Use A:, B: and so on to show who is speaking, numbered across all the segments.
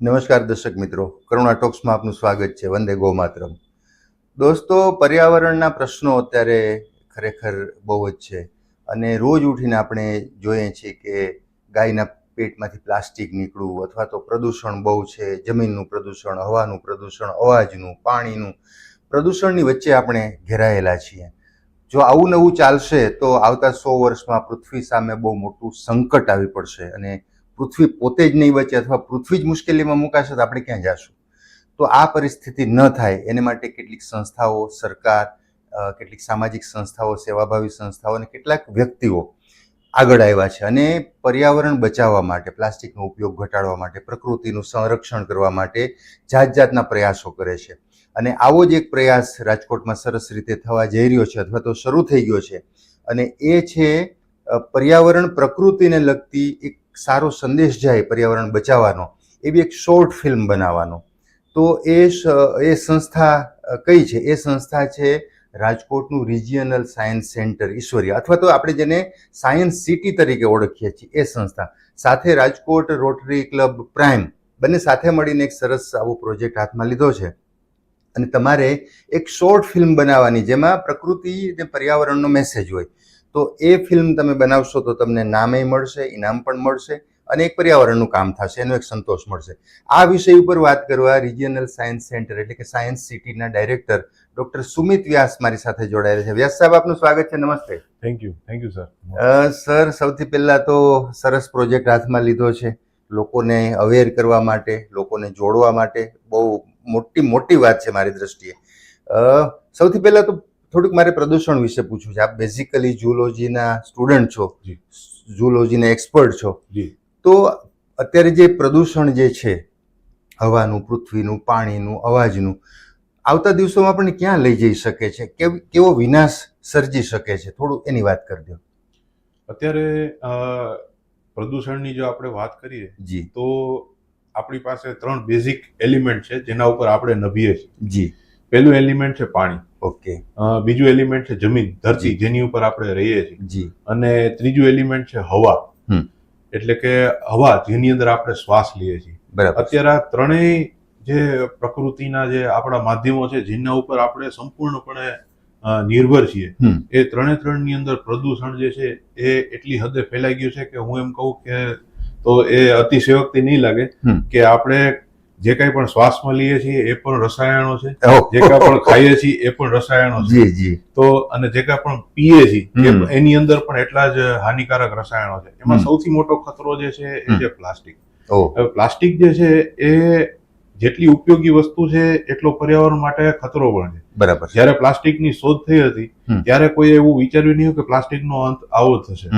A: નમસ્કાર દર્શક મિત્રો. કરુણા ટોક્સમાં આપનું સ્વાગત છે. વંદે ગોમાતરમ. દોસ્તો, પર્યાવરણના પ્રશ્નો અત્યારે ખરેખર બહુ જ છે અને રોજ ઉઠીને આપણે જોઈએ છીએ કે ગાયના પેટમાંથી પ્લાસ્ટિક નીકળવું અથવા તો પ્રદૂષણ બહુ છે. જમીનનું પ્રદૂષણ, હવાનું પ્રદૂષણ, અવાજનું, પાણીનું પ્રદૂષણની વચ્ચે આપણે ઘેરાયેલા છીએ. જો આવું નવું ચાલશે તો આવતા સો વર્ષમાં પૃથ્વી સામે બહુ મોટું સંકટ આવી પડશે અને પૃથ્વી પોતે જ નહીં બચે અથવા પૃથ્વી જ મુશ્કેલીમાં મુકાશે તો આપણે ક્યાં જશું? તો આ પરિસ્થિતિ ન થાય એને માટે કેટલીક સંસ્થાઓ, સરકાર કેટલીક સામાજિક સંસ્થાઓ, સેવાભાવી સંસ્થાઓ અને કેટલાક વ્યક્તિઓ આગળ આવ્યા છે અને પર્યાવરણ બચાવવા માટે, પ્લાસ્ટિકનો ઉપયોગ ઘટાડવા માટે, પ્રકૃતિનું સંરક્ષણ કરવા માટે જાત જાતના પ્રયાસો કરે છે. અને આવો જ એક પ્રયાસ રાજકોટમાં સરસ રીતે થવા જઈ રહ્યો છે અથવા તો શરૂ થઈ ગયો છે. અને એ છે પર્યાવરણ પ્રકૃતિને લગતી એક સારો સંદેશ જાય પર્યાવરણ બચાવવાનો એવી એક શોર્ટ ફિલ્મ બનાવવાનો. તો એ એ સંસ્થા કઈ છે? એ સંસ્થા છે રાજકોટનું રિજિયનલ સાયન્સ સેન્ટર ઈશ્વરીય અથવા તો આપણે જેને સાયન્સ સિટી તરીકે ઓળખીએ છીએ, એ સંસ્થા. સાથે રાજકોટ રોટરી ક્લબ પ્રાઇમ બંને સાથે મળીને એક સરસ આવો પ્રોજેક્ટ હાથમાં લીધો છે. અને તમારે એક શોર્ટ ફિલ્મ બનાવવાની, જેમાં પ્રકૃતિ અને પર્યાવરણનો મેસેજ હોય. તો એ ફિલ્મ તમે બનાવશો તો તમને નામે મળશે ઇનામ પણ મળશે અને એક પર્યાવરણનું કામ થશે એનો એક સંતોષ મળશે. આ વિષય ઉપર વાત કરવા રિજિયનલ સાયન્સ સેન્ટર એટલે કે સાયન્સ સિટીના ડાયરેક્ટર ડોક્ટર સુમિત વ્યાસ મારી સાથે જોડાયેલા છે. વ્યાસ સાહેબ આપનું સ્વાગત છે. નમસ્તે.
B: Thank you thank you sir
A: sir સૌથી પહેલા તો સરસ પ્રોજેક્ટ હાથમાં લીધો છે. લોકોને અવેર કરવા માટે લોકોને જોડવા માટે બહુ મોટી મોટી વાત છે મારી દ્રષ્ટિએ. સૌથી પહેલા તો થોડુંક મારે પ્રદૂષણ વિશે પૂછવું છે. આપ બેઝિકલી ઝૂલોજીના સ્ટુડન્ટ છો
B: જી.
A: ઝૂલોજીના એક્સપર્ટ છો. તો અત્યારે જે પ્રદૂષણ જે છે હવાનું પૃથ્વીનું પાણીનું અવાજનું આવતા દિવસોમાં આપણને ક્યાં લઈ જઈ શકે છે? કેવ- કેવો વિનાશ સર્જી શકે છે? થોડું એની વાત કરી દો.
B: અત્યારે પ્રદૂષણની જો આપણે વાત કરીએ
A: જી.
B: તો આપણી પાસે ત્રણ બેઝિક એલિમેન્ટ છે જેના ઉપર આપણે નભીએ છીએ.
A: જી.
B: પહેલું એલિમેન્ટ છે પાણી.
A: ઓકે
B: બીજું એલિમેન્ટ છે જમીન ધરતી જેની ઉપર આપણે રહીએ છીએ.
A: જી.
B: અને ત્રીજું એલિમેન્ટ છે હવા. એટલે કે હવા જેની અંદર આપણે શ્વાસ લઈએ છીએ. અત્યારે આ ત્રણેય જે પ્રકૃતિના જે આપણા માધ્યમો છે જેના ઉપર આપણે સંપૂર્ણપણે નિર્ભર છીએ. એ ત્રણે ની અંદર પ્રદૂષણ જે છે એ એટલી હદે ફેલાઈ ગયું છે કે હું એમ કહું કે તો એ અતિશયોક્તિ નહીં લાગે કે આપણે જે કાંઈ પણ શ્વાસમાં લઈએ છીએ એ પણ રસાયણો છે. જે કાંઈ પણ ખાઈએ છીએ એ પણ રસાયણો છે. તો અને જે કાંઈ પણ પીએ છીએ એની અંદર પણ એટલા જ હાનિકારક રસાયણો છે. એમાં સૌથી મોટો ખતરો જે છે એ છે પ્લાસ્ટિક. હવે પ્લાસ્ટિક જે છે એ જેટલી ઉપયોગી વસ્તુ છે એટલો પર્યાવરણ માટે ખતરો પણ છે.
A: બરાબર.
B: જ્યારે પ્લાસ્ટિકની શોધ થઈ હતી ત્યારે કોઈ એવું વિચાર્યું નહીં કે પ્લાસ્ટિકનો અંત આવો થશે.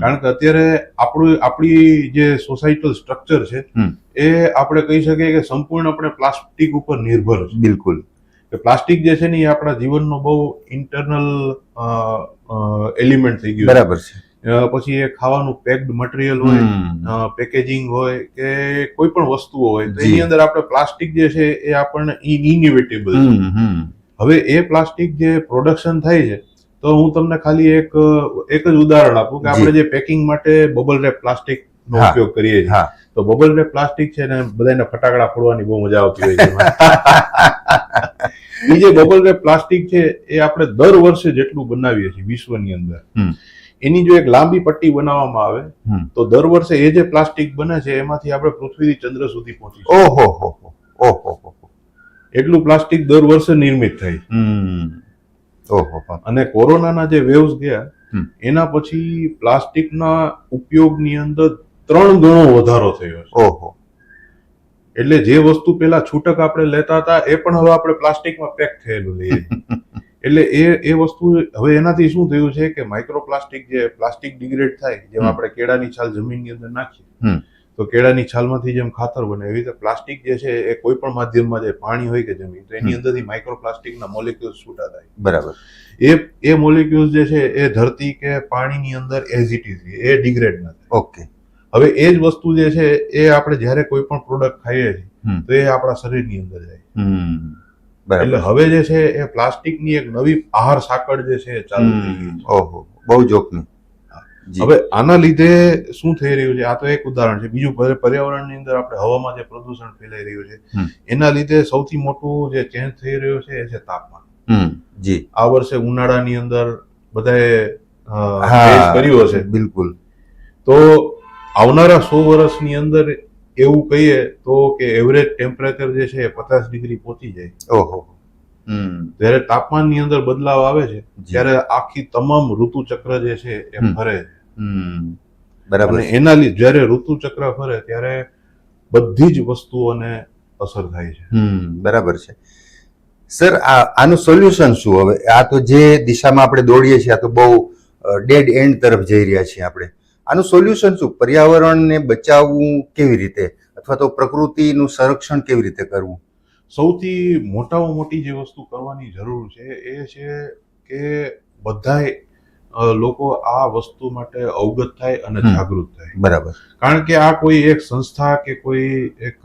B: કારણ કે અત્યારે આપણું આપણી જે સોસાયટલ સ્ટ્રક્ચર છે એ આપણે કહી શકીએ કે સંપૂર્ણપણે પ્લાસ્ટિક ઉપર નિર્ભર છે.
A: બિલકુલ.
B: કે પ્લાસ્ટિક જે છે ને એ આપણા જીવનનો બહુ ઇન્ટરનલ એલિમેન્ટ થઈ ગયું
A: બરાબર છે.
B: પછી એ ખાવાનું પેક્ડ મટીરિયલ હોય પેકેજિંગ હોય કે કોઈ પણ વસ્તુઓ હોય તો એની અંદર આપણે પ્લાસ્ટિક જે છે એ આપણને
A: હમ.
B: હવે એ પ્લાસ્ટિક જે પ્રોડક્શન થાય છે તો હું તમને ખાલી એક એક જ ઉદાહરણ આપું કે આપણે જે પેકિંગ માટે બબલ રેપ પ્લાસ્ટિક નો ઉપયોગ કરીએ છીએ. તો બબલ રેપ પ્લાસ્ટિક છે ને બધાને ફટાકડા ફોડવાની બહુ મજા આવતી હોય છે. એ જે બબલ રેપ પ્લાસ્ટિક છે એ આપણે દર વર્ષે જેટલું બનાવીએ છીએ વિશ્વની અંદર. એની જો એક લાંબી પટ્ટી બનાવવામાં આવે તો દર વર્ષે એ જે પ્લાસ્ટિક બને છે એમાંથી આપણે પૃથ્વીથી ચંદ્ર સુધી પહોંચી
A: ઓહો હો. ઓહો.
B: એટલું પ્લાસ્ટિક દર વર્ષે નિર્મિત થાય.
A: ઓહો.
B: અને કોરોનાના જે વેવ્સ ગયા એના પછી પ્લાસ્ટિકના ઉપયોગની અંદર ત્રણ ગણો વધારો થયો છે
A: ઓહો
B: એટલે જે વસ્તુ પેલા છૂટક આપણે લેતા હતા એ પણ હવે આપણે પ્લાસ્ટિકમાં પેક થયેલું લઈએ. એટલે એ એ વસ્તુ હવે એનાથી શું થયું છે કે માઇક્રોપ્લાસ્ટિક જે પ્લાસ્ટિક ડિગ્રેડ થાય જેમ આપણે કેળાની છાલ જમીનની અંદર નાખીએ. તો કેળાની છાલમાંથી જેમ ખાતર બને એવી રીતે પ્લાસ્ટિક જે છે એ કોઈ પણ માધ્યમમાં જે પાણી હોય કે જમીન તો એની. અંદરથી માઇક્રોપ્લાસ્ટિકના મોલેક્યુલ્સ છૂટા થાય
A: બરાબર
B: એ એ મોલેક્યુલ્સ જે છે એ ધરતી કે પાણીની અંદર એઝ ઇટ ઇઝ એ ડિગ્રેડ ન થાય
A: ઓકે
B: હવે એ જ વસ્તુ જે છે એ આપણે જ્યારે કોઈ પણ પ્રોડક્ટ ખાઈએ છીએ. તો એ આપણા શરીરની અંદર જાય
A: હમ.
B: એટલે હવે જે છે એ પ્લાસ્ટિકની એક નવી આહાર સાંકળ જે છે ચાલુ થઈ ગઈ છે.
A: ઓહો બહુ જોખમી.
B: હવે આના લીધે શું થઈ રહ્યું છે? આ તો એક ઉદાહરણ છે. બીજું પર્ય- પર્યાવરણની અંદર આપણે હવામાં જે પ્રદૂષણ ફેલાઈ રહ્યું છે એના લીધે સૌથી મોટું જે ચેન્જ થઈ રહ્યો છે એ છે તાપમાન.
A: જી.
B: આ વર્ષે ઉનાળાની અંદર બધાએ કર્યું
A: હા
B: face કર્યો છે
A: બિલકુલ.
B: તો આવનારા સો વર્ષની અંદર એવું કહીએ તો કે એવરેજ ટેમ્પરેચર જે છે એ પચાસ ડિગ્રી પહોંચી જાય.
A: ઓહો. હમ.
B: જ્યારે તાપમાનની અંદર બદલાવ આવે છે. ત્યારે આખી તમામ ઋતુ ચક્ર જે છે એ ફરે છે.
A: બરાબર.
B: એના લીધે જ્યારે ઋતુ ચક્ર ફરે ત્યારે બધી જ વસ્તુઓને અસર થાય છે.
A: હમ. બરાબર છે. સર આ આનું સોલ્યુશન શું? હવે આ તો જે દિશામાં આપણે દોડીએ છીએ આ તો બહુ ડેડ એન્ડ તરફ જઈ રહ્યા છીએ આપણે. આનું સોલ્યુશન શું? પર્યાવરણને બચાવવું કેવી રીતે? અથવા તો પ્રકૃતિનું સંરક્ષણ કેવી રીતે કરવું?
B: સૌથી મોટામાં મોટી જે વસ્તુ કરવાની જરૂર છે એ છે કે બધાય લોકો આ વસ્તુ માટે અવગત થાય અને જાગૃત થાય.
A: બરાબર.
B: કારણ કે આ કોઈ એક સંસ્થા કે કોઈ એક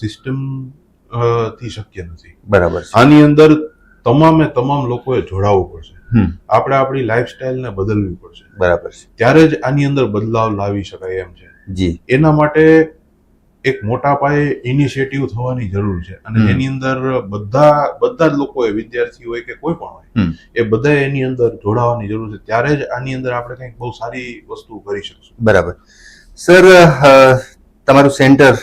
B: સિસ્ટમથી શક્ય નથી.
A: બરાબર
B: આની અંદર તમામે તમામ લોકોએ જોડાવવું પડશે. આપણે આપણી લાઈફસ્ટાઈલને બદલવી પડશે.
A: બરાબર છે.
B: ત્યારે જ આની અંદર બદલાવ લાવી શકાય એમ છે.
A: જી.
B: એના માટે એક મોટા પાયે ઇનિશિયેટિવ થવાની જરૂર છે. અને એની અંદર બધા બધા જ લોકોએ વિદ્યાર્થી હોય કે કોઈ પણ હોય એ બધા એની અંદર જોડાવાની જરૂર છે. ત્યારે જ આની અંદર આપણે કંઈક બહુ સારી વસ્તુ કરી શકશું.
A: બરાબર. સર તમારું સેન્ટર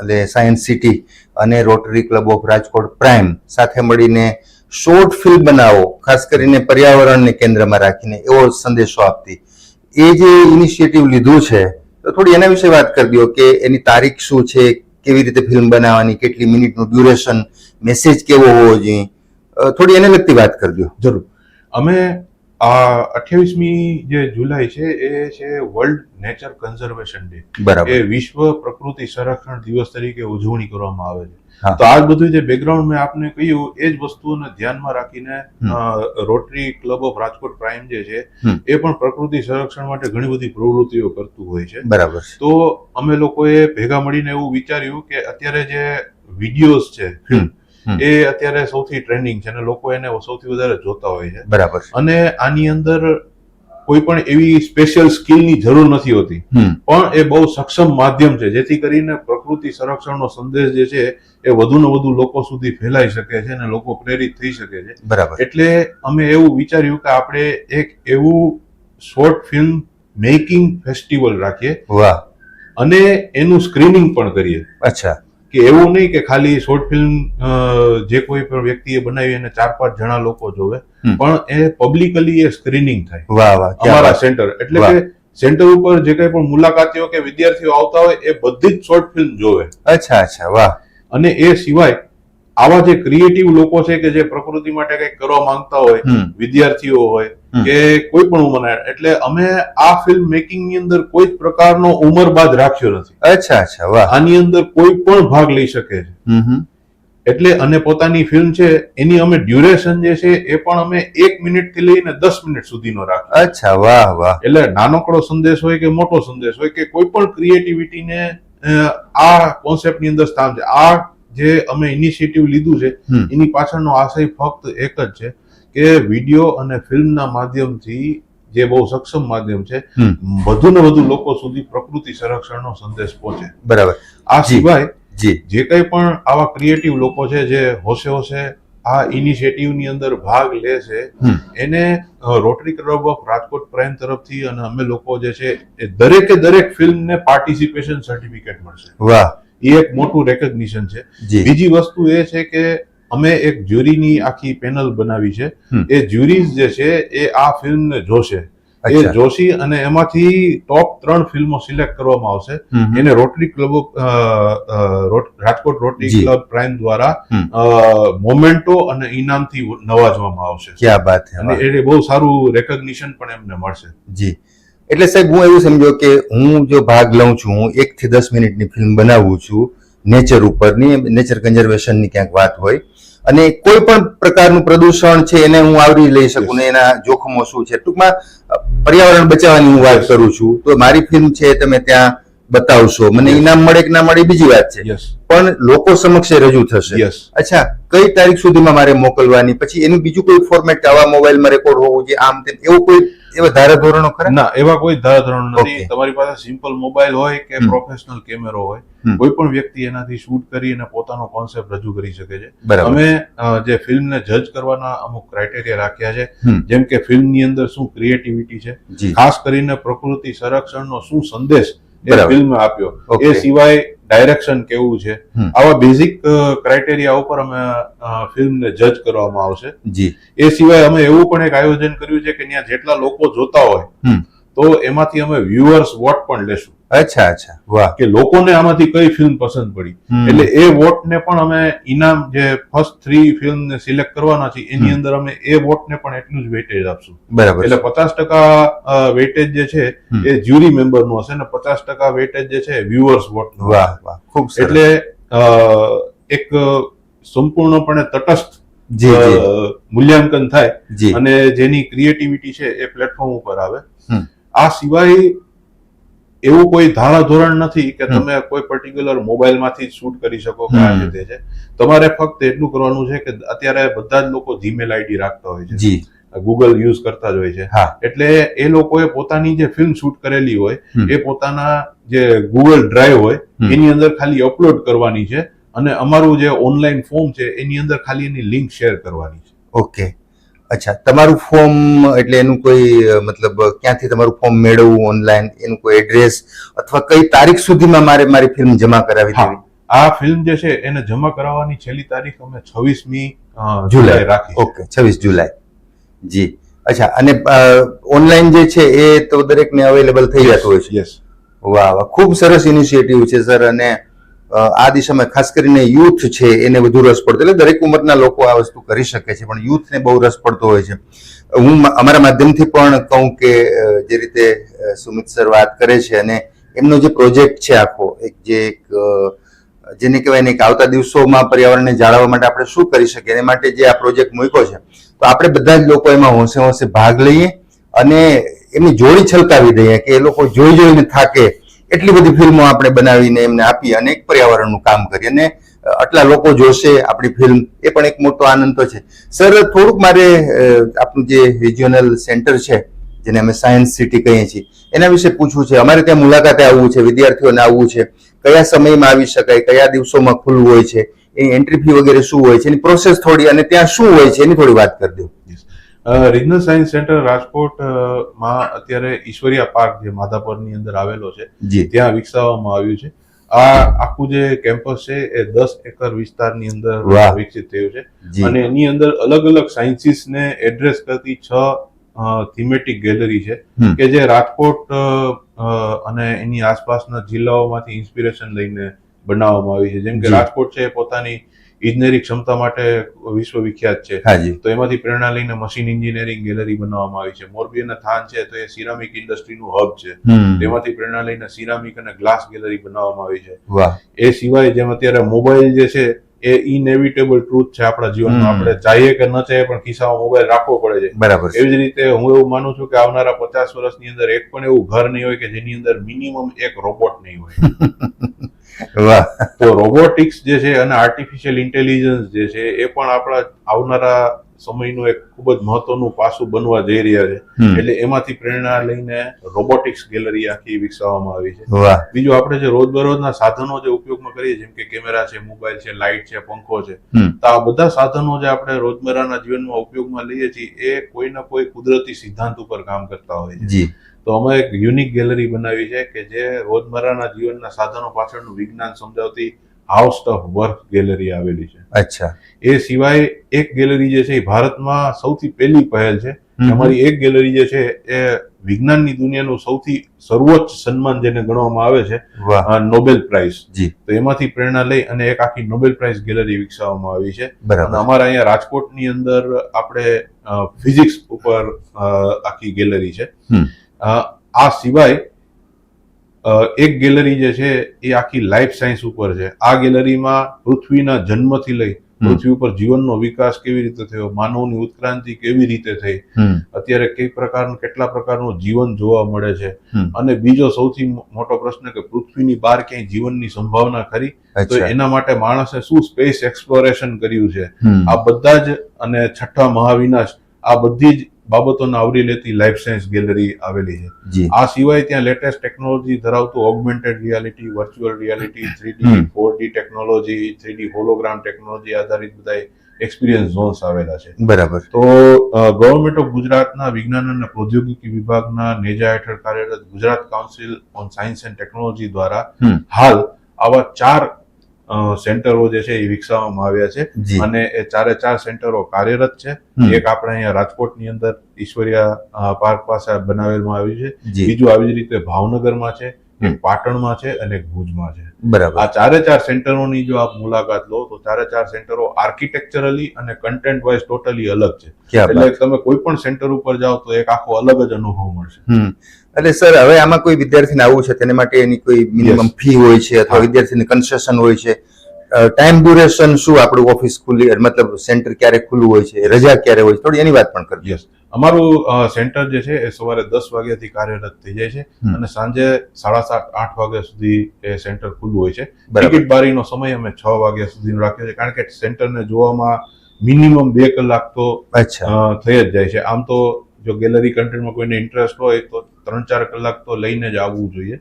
A: એટલે સાયન્સ સિટી અને rotary club of Rajkot prime સાથે મળીને શોર્ટ ફિલ્મ બનાવો ખાસ કરીને પર્યાવરણને કેન્દ્રમાં રાખીને એવો સંદેશો આપતી. એ જે ઇનિશિયેટિવ લીધું છે તો થોડી એના વિશે વાત કરી દો કે એની તારીખ શું છે કેવી રીતે ફિલ્મ બનાવવાની કેટલી મિનિટનું ડ્યુરેશન મેસેજ કેવો હોવો જોઈએ. થોડી એને લગતી વાત કરી દો.
B: જરૂર. અમે આ અઠ્યાવીસમી જે જુલાઈ છે એ છે વર્લ્ડ નેચર કન્ઝર્વેશન ડે
A: બરાબર.
B: એ વિશ્વ પ્રકૃતિ સંરક્ષણ દિવસ તરીકે ઉજવણી કરવામાં આવે છે. તો આ બધું જે બેકગ્રાઉન્ડ મેં આપને કહ્યું એ જ વસ્તુઓને ધ્યાનમાં રાખીને rotary club of Rajkot prime જે છે એ પણ પ્રકૃતિ સંરક્ષણ માટે ઘણી બધી પ્રવૃત્તિઓ કરતું હોય છે.
A: બરાબર
B: તો અમે લોકોએ ભેગા મળીને એવું વિચાર્યું કે અત્યારે જે વિડીયોઝ છે. એ અત્યારે સૌથી ટ્રેન્ડિંગ છે અને લોકો એને સૌથી વધારે જોતા હોય છે.
A: બરાબર
B: અને આની અંદર કોઈ પણ એવી સ્પેશિયલ સ્કિલની જરૂર નથી હોતી. પણ એ બહુ સક્ષમ માધ્યમ છે જેથી કરીને પ્રકૃતિ સંરક્ષણનો સંદેશ જે છે એ વધુ ને વધુ લોકો સુધી ફેલાઈ શકે છે અને લોકો પ્રેરિત થઈ શકે છે.
A: બરાબર.
B: એટલે અમે એવું વિચાર્યું કે આપણે એક એવું શોર્ટ ફિલ્મ મેકિંગ ફેસ્ટિવલ રાખીએ
A: વાહ.
B: અને એનું સ્ક્રીનિંગ પણ કરીએ.
A: અચ્છા.
B: કે એવું નહીં કે ખાલી શોર્ટ ફિલ્મ જે કોઈ પણ વ્યક્તિએ બનાવી અને ચાર પાંચ જણા લોકો જોવે પણ એ પબ્લિકલી એ સ્ક્રીનિંગ થાય.
A: વાહ વાહ
B: અમારા સેન્ટર. એટલે કે સેન્ટર ઉપર જે કઈ પણ મુલાકાતીઓ કે વિદ્યાર્થીઓ આવતા હોય એ બધી જ શોર્ટ ફિલ્મ જોવે.
A: અચ્છા અચ્છા વાહ.
B: અને એ સિવાય આવા જે ક્રિએટિવ લોકો છે કે જે પ્રકૃતિ માટે કંઈક કરવા માંગતા હોય વિદ્યાર્થીઓ હોય કે કોઈ પણ ઉંમરના એટલે અમે આ ફિલ્મ મેકિંગની અંદર કોઈ જ પ્રકારનો ઉંમર બાદ રાખ્યો નથી.
A: અચ્છા અચ્છા વાહ.
B: આની અંદર કોઈ પણ ભાગ લઈ શકે છે. એટલે અને પોતાની ફિલ્મ છે એની અમે ડ્યુરેશન જે છે એ પણ અમે એક મિનિટથી લઈને દસ મિનિટ સુધીનો રાખીએ.
A: અચ્છા વાહ વાહ.
B: એટલે નાનકડો સંદેશ હોય કે મોટો સંદેશ હોય કે કોઈ પણ ક્રિએટિવિટીને આ કોન્સેપ્ટની અંદર સ્થાન છે. આ જે અમે ઇનિશિયેટિવ લીધું છે એની પાછળનો આશય ફક્ત એક જ છે કે વીડિયો અને ફિલ્મના માધ્યમથી જે બહુ સક્ષમ માધ્યમ છે વધુ ને વધુ લોકો સુધી પ્રકૃતિ સંરક્ષણનો સંદેશ પહોંચે.
A: બરાબર.
B: આ સિવાય
A: જે.
B: કંઈ પણ આવા ક્રિએટિવ લોકો છે જે હોશે હોશે આ ઇનિશિયેટિવની અંદર ભાગ લે છે એને rotary club of Rajkot prime તરફથી અને અમે લોકો જે છે એ દરેકે દરેક ફિલ્મને પાર્ટિસિપેશન સર્ટિફિકેટ મળશે.
A: વાહ.
B: એ એક મોટું રેકગ્નિશન છે. બીજી વસ્તુ એ છે કે અમે એક જ્યુરીની આખી પેનલ બનાવી છે. એ જ્યુરીઝ જે છે એ આ ફિલ્મને જોશે. એ જોશી અને એમાંથી ટોપ ત્રણ ફિલ્મો સિલેક્ટ કરવામાં આવશે. એને rotary club Rajkot rotary club prime દ્વારા મોમેન્ટો અને ઇનામથી નવાજવામાં આવશે.
A: ક્યાં બાત
B: અને એ બહુ સારું રેકોગ્નિશન પણ એમને મળશે.
A: જી. એટલે સાહેબ હું એવું સમજો કે હું જો ભાગ લઉં છું હું એક થી દસ મિનિટની ફિલ્મ બનાવું છું નેચર ઉપરની નેચર કન્ઝર્વેશનની ક્યાંક વાત હોય અને કોઈ પણ પ્રકારનું પ્રદૂષણ છે એને હું આવરી લઈ શકું ને એના જોખમો શું છે ટૂંકમાં પર્યાવરણ બચાવવાની હું વાત કરું છું તો મારી ફિલ્મ છે તમે ત્યાં બતાવશો. મને. ઇનામ મળે કે ના મળે બીજી વાત છે.
B: યસ
A: પણ લોકો સમક્ષ એ રજૂ થશે.
B: યસ
A: અચ્છા કઈ તારીખ સુધીમાં મારે મોકલવાની? પછી એનું બીજું કોઈ ફોર્મેટ આવા મોબાઈલમાં રેકોર્ડ હોવું જોઈએ આમ તેમ એવું કોઈ એવા ધારાધોરણો ખરા?
B: ના એવા કોઈ ધારાધોરણ નથી. તમારી પાસે સિમ્પલ મોબાઈલ હોય કે પ્રોફેશનલ કેમેરો હોય કોઈ પણ વ્યક્તિ એનાથી શૂટ કરી અને પોતાનો કોન્સેપ્ટ રજૂ કરી શકે છે. અમે જે ફિલ્મને જજ કરવાના અમુક ક્રાઇટેરિયા રાખ્યા છે જેમ કે ફિલ્મની અંદર શું ક્રિએટિવિટી છે ખાસ કરીને પ્રકૃતિ સંરક્ષણનો શું સંદેશ એ. ફિલ્મ આપ્યો. એ સિવાય ડાયરેક્શન કેવું છે? આવા બેઝિક ક્રાઇટેરિયા ઉપર અમે ફિલ્મને જજ કરવામાં આવશે.
A: જી.
B: એ સિવાય અમે એવું પણ એક આયોજન કર્યું છે કે ત્યાં જેટલા લોકો જોતા હોય તો એમાંથી અમે વ્યુઅર્સ વોટ પણ લેશું.
A: અચ્છા અચ્છા વાહ.
B: કે લોકોને આમાંથી કઈ ફિલ્મ પસંદ પડી? એટલે એ વોટને પણ અમે ઇનામ જે ફર્સ્ટ થ્રી ફિલ્મને સિલેક્ટ કરવાના છે એની અંદર અમે એ વોટને પણ એટલું જ વેટેજ આપશું.
A: બરાબર.
B: એટલે પચાસ ટકા વેટેજ જે છે એ જ્યુરી મેમ્બરનું હશે ને પચાસ ટકા વેટેજ જે છે વ્યુઅર્સ વોટ
A: વાહ વાહ ખૂબ
B: એટલે એક સંપૂર્ણપણે તટસ્થ મૂલ્યાંકન થાય અને જેની ક્રિએટિવિટી છે એ પ્લેટફોર્મ ઉપર આવે. આ સિવાય એવું કોઈ ધારાધોરણ નથી કે તમે કોઈ પર્ટિક્યુલર મોબાઈલમાંથી શૂટ કરી શકો કે આ
A: રીતે
B: છે. તમારે ફક્ત એટલું કરવાનું છે કે અત્યારે બધા જ લોકો જીમેલ આઈડી રાખતા હોય છે. ગૂગલ યુઝ કરતા જ હોય છે.
A: હા.
B: એટલે એ લોકોએ પોતાની જે ફિલ્મ શૂટ કરેલી હોય એ પોતાના જે ગૂગલ ડ્રાઈવ હોય એની અંદર ખાલી અપલોડ કરવાની છે અને અમારું જે ઓનલાઈન ફોર્મ છે એની અંદર ખાલી એની લિંક શેર કરવાની છે.
A: ઓકે અચ્છા તમારું ફોર્મ એટલે એનું કોઈ મતલબ ક્યાંથી તમારું ફોર્મ મેળવવું ઓનલાઈન એનું કોઈ એડ્રેસ અથવા કઈ તારીખ સુધીમાં મારે મારી ફિલ્મ જમા કરાવી
B: હતી
A: દેવી?
B: આ ફિલ્મ જે છે એને જમા કરાવવાની છેલ્લી તારીખ અમે છવ્વીસમી
A: જુલાઈ.
B: રાખી
A: ઓકે છવ્વીસ જુલાઈ. જી. અચ્છા અને ઓનલાઈન જે છે એ તો દરેકને અવેલેબલ થઈ જતું હોય છે?
B: યસ
A: વાહ વાહ. ખૂબ સરસ ઇનિશિયેટિવ છે સર અને આ દિશામાં ખાસ કરીને યુથ છે, એને વધુ રસ પડતો એટલે દરેક ઉંમરના લોકો આ વસ્તુ કરી શકે છે, પણ યુથને બહુ રસ પડતો હોય છે. હું અમારા માધ્યમથી પણ કહું કે જે રીતે સુમિત સર વાત કરે છે અને એમનો જે પ્રોજેક્ટ છે આખો, એક જે એક જેને કહેવાય ને કે આવતા દિવસોમાં પર્યાવરણને જાળવવા માટે આપણે શું કરી શકીએ એ માટે જે આ પ્રોજેક્ટ મૂક્યો છે. તો આપણે બધા જ લોકો એમાં હોંશે હોંશે ભાગ લઈએ અને એમની જોડી છલકાવી દઈએ કે એ લોકો જોઈ જોઈને થાકે એટલી બધી ફિલ્મો આપણે બનાવીને એમને આપી અને એક પર્યાવરણનું કામ કરીએ અને આટલા લોકો જોશે આપણી ફિલ્મ, એ પણ એક મોટો આનંદ તો છે. સર, થોડુંક મારે આપણું જે રિજિયોનલ સેન્ટર છે, જેને અમે સાયન્સ સિટી કહીએ છીએ, એના વિશે પૂછવું છે. અમારે ત્યાં મુલાકાતે આવવું છે, વિદ્યાર્થીઓને આવવું છે. કયા સમયમાં આવી શકાય, કયા દિવસોમાં ખુલ્લું હોય છે એની એન્ટ્રી ફી વગેરે શું હોય છે, એની પ્રોસેસ થોડી, અને ત્યાં શું હોય છે, એની થોડી વાત કરી દો.
B: રિજનલ સાયન્સ સેન્ટર રાજકોટમાં અત્યારે ઈશ્વરિયા પાર્ક જે માધાપરની અંદર આવેલો છે ત્યાં વિકસાવવામાં આવ્યું છે. આ આખું જે કેમ્પસ છે એ દસ એકર વિસ્તારની અંદર વિકસિત થયું છે. અને એની અંદર અલગ અલગ સાયન્સીસ ને એડ્રેસ કરતી છ થીમેટિક ગેલેરી છે કે જે રાજકોટ અને એની આસપાસના જિલ્લાઓમાંથી ઇન્સ્પિરેશન લઈને બનાવવામાં આવી છે. જેમ કે રાજકોટ છે પોતાની ઇજનેરી ક્ષમતા માટે વિશ્વ વિખ્યાત છે.
A: હાજી.
B: તો એમાંથી પ્રેરણા લઈને મશીન એન્જિનિયરિંગ ગેલેરી બનાવવામાં આવી છે. મોરબી અને થાન છે તો એ સિરામિક ઇન્ડસ્ટ્રીનું હબ છે. તેમાંથી પ્રેરણા લઈને સિરામિક અને ગ્લાસ ગેલેરી બનાવવામાં આવી છે. એ સિવાય જેમ અત્યારે મોબાઈલ જે છે એ ઇનએવિટેબલ ટ્રુથ છે આપણા જીવનમાં. આપણે ચાહીએ કે ન ચાહીએ પણ ખિસ્સામાં મોબાઈલ રાખવો પડે છે.
A: બરાબર
B: એવી જ રીતે હું એવું માનું છું કે આવનારા પચાસ વર્ષની અંદર એક પણ એવું ઘર નહીં હોય કે જેની અંદર મિનિમમ એક રોબોટ નહીં હોય. તો રોબોટિક્સ જે છે અને આર્ટિફિશિયલ ઇન્ટેલિજન્સ જે છે એ પણ આપણા આવનારા સમયનું એક ખૂબ જ મહત્વનું પાસું બનવા જઈ રહ્યા છે. એટલે એમાંથી પ્રેરણા લઈને રોબોટિક્સ ગેલેરી આખી વિકસાવવામાં આવી છે. બીજું આપણે જે રોજબરોજના સાધનો જે ઉપયોગમાં કરીએ જેમ કે કેમેરા છે મોબાઈલ છે લાઇટ છે પંખો છે તો આ બધા સાધનો જે આપણે રોજબરાના જીવનમાં ઉપયોગમાં લઈએ છીએ એ કોઈ ના કોઈ કુદરતી સિદ્ધાંત ઉપર કામ કરતા હોય છે. તો અમે એક યુનિક ગેલેરી બનાવી છે કે જે રોજમર્રાના જીવનના સાધનો પાછળનું વિજ્ઞાન સમજાવતી હાઉસ ઓફ વર્ક ગેલેરી આવેલી છે.
A: અચ્છા.
B: એ સિવાય એક ગેલેરી જે છે એ ભારતમાં સૌથી પહેલી પહેલ છે. અમારી એક ગેલેરી જે છે એ વિજ્ઞાનની દુનિયાનું સૌથી સર્વોચ્ચ સન્માન જેને ગણવામાં આવે છે નોબેલ પ્રાઇઝ
A: જી.
B: તો એમાંથી પ્રેરણા લઈ અને એક આખી નોબેલ પ્રાઇઝ ગેલેરી વિકસાવવામાં આવી છે. અને
A: બરાબર
B: અમારા અહીંયા રાજકોટની અંદર આપણે ફિઝિક્સ ઉપર આખી ગેલેરી છે. આ સિવાય એક ગેલેરી જે છે એ આખી લાઈફ સાયન્સ ઉપર છે. આ ગેલેરીમાં પૃથ્વીના જન્મથી લઈ પૃથ્વી ઉપર જીવનનો વિકાસ કેવી રીતે થયો માનવની ઉત્ક્રાંતિ કેવી રીતે થઈ અત્યારે કઈ પ્રકારનું કેટલા પ્રકારનું જીવન જોવા મળે છે? અને બીજો સૌથી મોટો પ્રશ્ન કે પૃથ્વીની બહાર ક્યાંય જીવનની સંભાવના ખરી? તો એના માટે માણસે શું સ્પેસ એક્સપ્લોરેશન કર્યું છે? આ બધા જ અને છઠ્ઠા મહાવિનાશ આ બધી જ બાબતોને આવરી લેતી લાઈફ સાયન્સ ગેલેરી આવેલી છે. આ સિવાય ત્યાં લેટેસ્ટ ટેકનોલોજી ધરાવતું augmented reality virtual reality three D four D technology three D hologram technology આધારિત બધા એક્સપિરિયન્સ ઝોન્સ આવેલા છે.
A: બરાબર.
B: તો ગવર્મેન્ટ ઓફ ગુજરાતના વિજ્ઞાન અને પ્રૌદ્યોગિકી વિભાગના નેજા હેઠળ કાર્યરત Gujarat council on science and technology દ્વારા હાલ આવા ચાર સેન્ટરો જે છે એ વિકસાવવામાં આવ્યા છે. અને એ ચારે ચાર સેન્ટરો કાર્યરત છે. એક આપણે અહીંયા રાજકોટની અંદર ઈશ્વરિયા પાર્ક પાસે બનાવેલમાં આવ્યું છે. બીજું આવી જ રીતે ભાવનગરમાં છે એક પાટણમાં છે અને એક ભુજમાં છે.
A: બરાબર.
B: આ ચારે ચાર સેન્ટરોની જો આપ મુલાકાત લો તો ચારે ચાર સેન્ટરો આર્કિટેક્ચરલી અને કન્ટેન્ટ વાઇઝ ટોટલી અલગ છે. એટલે તમે કોઈ પણ સેન્ટર ઉપર જાઓ તો એક આખો અલગ જ અનુભવ મળશે.
A: એટલે સર હવે આમાં કોઈ વિદ્યાર્થીને આવવું છે? તેને માટે એની કોઈ મિનિમમ ફી હોય છે અથવા. વિદ્યાર્થીને કન્સેશન હોય છે? ટાઈમ ડ્યુરેશન શું આપણું ઓફિસ ખુલ્લી મતલબ સેન્ટર ક્યારે ખુલ્લું હોય છે? રજા ક્યારે હોય છે? થોડી એની વાત પણ કરજો.
B: અમારું સેન્ટર જે છે એ સવારે દસ વાગ્યાથી કાર્યરત થઈ જાય છે અને સાંજે સાડા સાત આઠ વાગ્યા સુધી એ સેન્ટર ખુલ્લું હોય છે. ટિકિટ બારીનો સમય અમે છ વાગ્યા સુધીનો રાખ્યો છે કારણ કે સેન્ટરને જોવામાં મિનિમમ બે કલાક તો થઈ જ જાય છે. આમ તો જો ગેલેરી કન્ટેન્ટમાં કોઈને ઇન્ટરેસ્ટ હોય તો ત્રણ ચાર કલાક તો લઈને જ આવવું જોઈએ.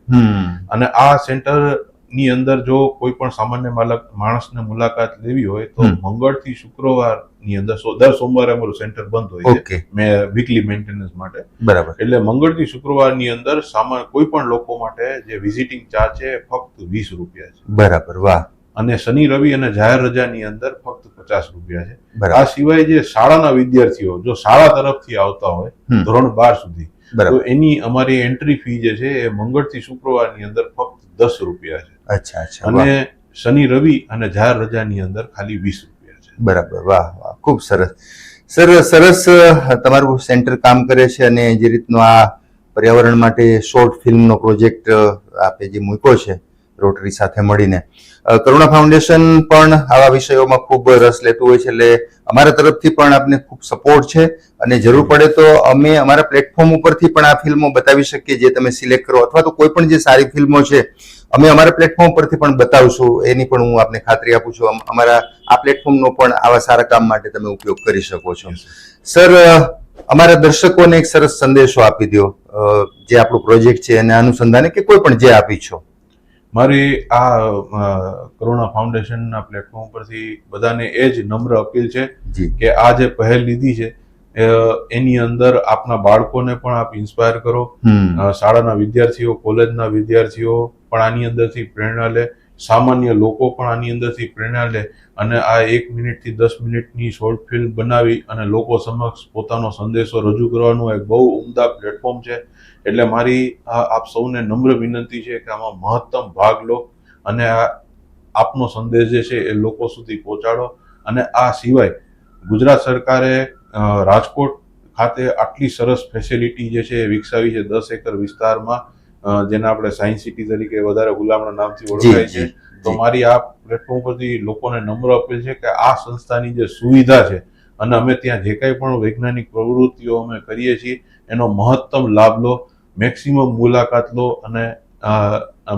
B: અને આ સેન્ટરની અંદર જો કોઈ પણ સામાન્ય માલક માણસને મુલાકાત લેવી હોય તો. મંગળથી શુક્રવારની અંદર દર સોમવારે અમારું સેન્ટર બંધ હોય છે. મેં વીકલી મેન્ટેનન્સ માટે.
A: બરાબર.
B: એટલે મંગળથી શુક્રવારની અંદર સામાન્ય કોઈ પણ લોકો માટે જે વિઝિટિંગ ચાર્જ છે ફક્ત વીસ રૂપિયા છે.
A: બરાબર વાહ.
B: અને શનિ રવિ અને જાહેર રજાની અંદર ફક્ત પચાસ રૂપિયા છે. આ સિવાય જે શાળાના વિદ્યાર્થીઓ જો શાળા તરફથી આવતા હોય ધોરણ બાર સુધી તો એની અમારી એન્ટ્રી ફી જે છે એ મંગળથી શુક્રવારની અંદર ફક્ત દસ રૂપિયા છે.
A: અચ્છા અચ્છા
B: અને શનિ રવિ અને જાહેર રજાની અંદર ખાલી વીસ રૂપિયા છે.
A: બરાબર વાહ વાહ ખૂબ સરસ. સર સરસ તમારું સેન્ટર કામ કરે છે અને જે રીતનું આ પર્યાવરણ માટે શોર્ટ ફિલ્મનો પ્રોજેક્ટ આપે જે મૂક્યો છે રોટરી સાથે મળીને. કરુણા ફાઉન્ડેશન પણ આવા વિષયોમાં ખૂબ રસ લેતું હોય છે, એટલે અમારા તરફથી પણ આપને ખૂબ સપોર્ટ છે. અને જરૂર પડે તો અમે અમારા પ્લેટફોર્મ ઉપરથી પણ આ ફિલ્મો બતાવી શકીએ, જે તમે સિલેક્ટ કરો, અથવા તો કોઈ પણ જે સારી ફિલ્મો છે, અમે અમારા પ્લેટફોર્મ પરથી પણ બતાવશું. એની પણ હું આપને ખાતરી આપું છું અમારા આ પ્લેટફોર્મનો પણ આવા સારા કામ માટે તમે ઉપયોગ કરી શકો છો. સર અમારા દર્શકોને એક સરસ સંદેશો આપી દો જે આપણો પ્રોજેક્ટ છે, એના અનુસંધાને કે કોઈ પણ જે આપી છો.
B: મારી આ કરુણા ફાઉન્ડેશનના પ્લેટફોર્મ પરથી બધાને એ જ નમ્ર અપીલ છે કે આ જે પહેલ લીધી છે એની અંદર આપના બાળકોને પણ આપ ઇન્સ્પાયર કરો. શાળાના વિદ્યાર્થીઓ કોલેજના વિદ્યાર્થીઓ પણ આની અંદરથી પ્રેરણા લે. સામાન્ય લોકો પણ આની અંદરથી પ્રેરણા લે અને આ એક મિનિટથી દસ મિનિટની શોર્ટ ફિલ્મ બનાવી અને લોકો સમક્ષ પોતાનો સંદેશો રજૂ કરવાનું એક બહુ ઉમદા પ્લેટફોર્મ છે. એટલે મારી આપ સૌને નમ્ર વિનંતી છે કે આમાં મહત્તમ ભાગ લો અને આ આપનો સંદેશ જે છે એ લોકો સુધી પહોંચાડો. અને આ સિવાય ગુજરાત સરકારે રાજકોટ ખાતે આટલી સરસ ફેસિલિટી જે છે એ વિકસાવી છે દસ એકર વિસ્તારમાં જેને આપણે સાયન્સ સિટી તરીકે વધારે ગુલામના નામથી ઓળખાય છે. તો મારી આ પ્લેટફોર્મ પરથી લોકોને નમ્ર અપીલ છે કે આ સંસ્થાની જે સુવિધા છે અને અમે ત્યાં જે કંઈ પણ વૈજ્ઞાનિક પ્રવૃત્તિઓ અમે કરીએ છીએ એનો મહત્તમ લાભ લો. મેક્સિમમ મુલાકાત લો અને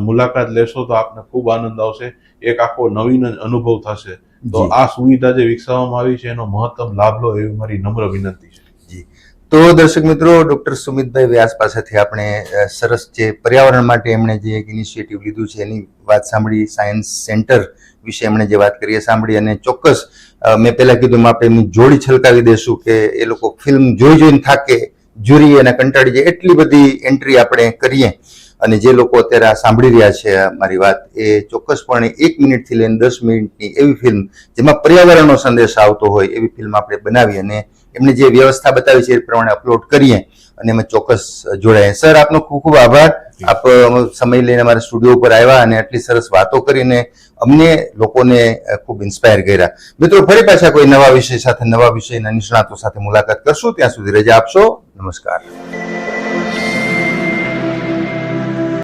B: મુલાકાત લેશો તો આપને ખૂબ આનંદ આવશે. એક આખો નવીન જ અનુભવ થશે. તો આ સુવિધા જે વિકસાવવામાં આવી છે એનો મહત્તમ લાભ લો એવી મારી નમ્ર વિનંતી છે.
A: તો દર્શક મિત્રો ડૉક્ટર સુમિતભાઈ વ્યાસ પાસેથી આપણે સરસ જે પર્યાવરણ માટે એમણે જે એક ઇનિશિયેટિવ લીધું છે એની વાત સાંભળી સાયન્સ સેન્ટર વિશે એમણે જે વાત કરી એ સાંભળી અને ચોક્કસ મેં પહેલાં કીધું આપણે એમની જોડી છલકાવી દેશું કે એ લોકો ફિલ્મ જોઈ જોઈને થાકે જુરીએ અને કંટાળી જાય એટલી બધી એન્ટ્રી આપણે કરીએ અને જે લોકો અત્યારે આ સાંભળી રહ્યા છે મારી વાત, એ ચોક્કસપણે એક મિનિટથી લઈને દસ મિનિટની એવી ફિલ્મ જેમાં પર્યાવરણનો સંદેશ આવતો હોય એવી ફિલ્મ આપણે બનાવી અને એમને જે વ્યવસ્થા બતાવી છે એ પ્રમાણે અપલોડ કરીએ. અને એમાં ચોક્કસ જોડાય સર, આપનો ખૂબ ખૂબ આભાર. આપ સમય લઈને અમારા સ્ટુડિયો ઉપર આવ્યા અને આટલી સરસ વાતો કરીને અમને લોકોને ખૂબ ઇન્સ્પાયર કર્યા. મિત્રો, ફરી પાછા કોઈ નવા વિષય સાથે, નવા વિષયના નિષ્ણાતો સાથે મુલાકાત કરશું. ત્યાં સુધી રજા આપશો. નમસ્કાર.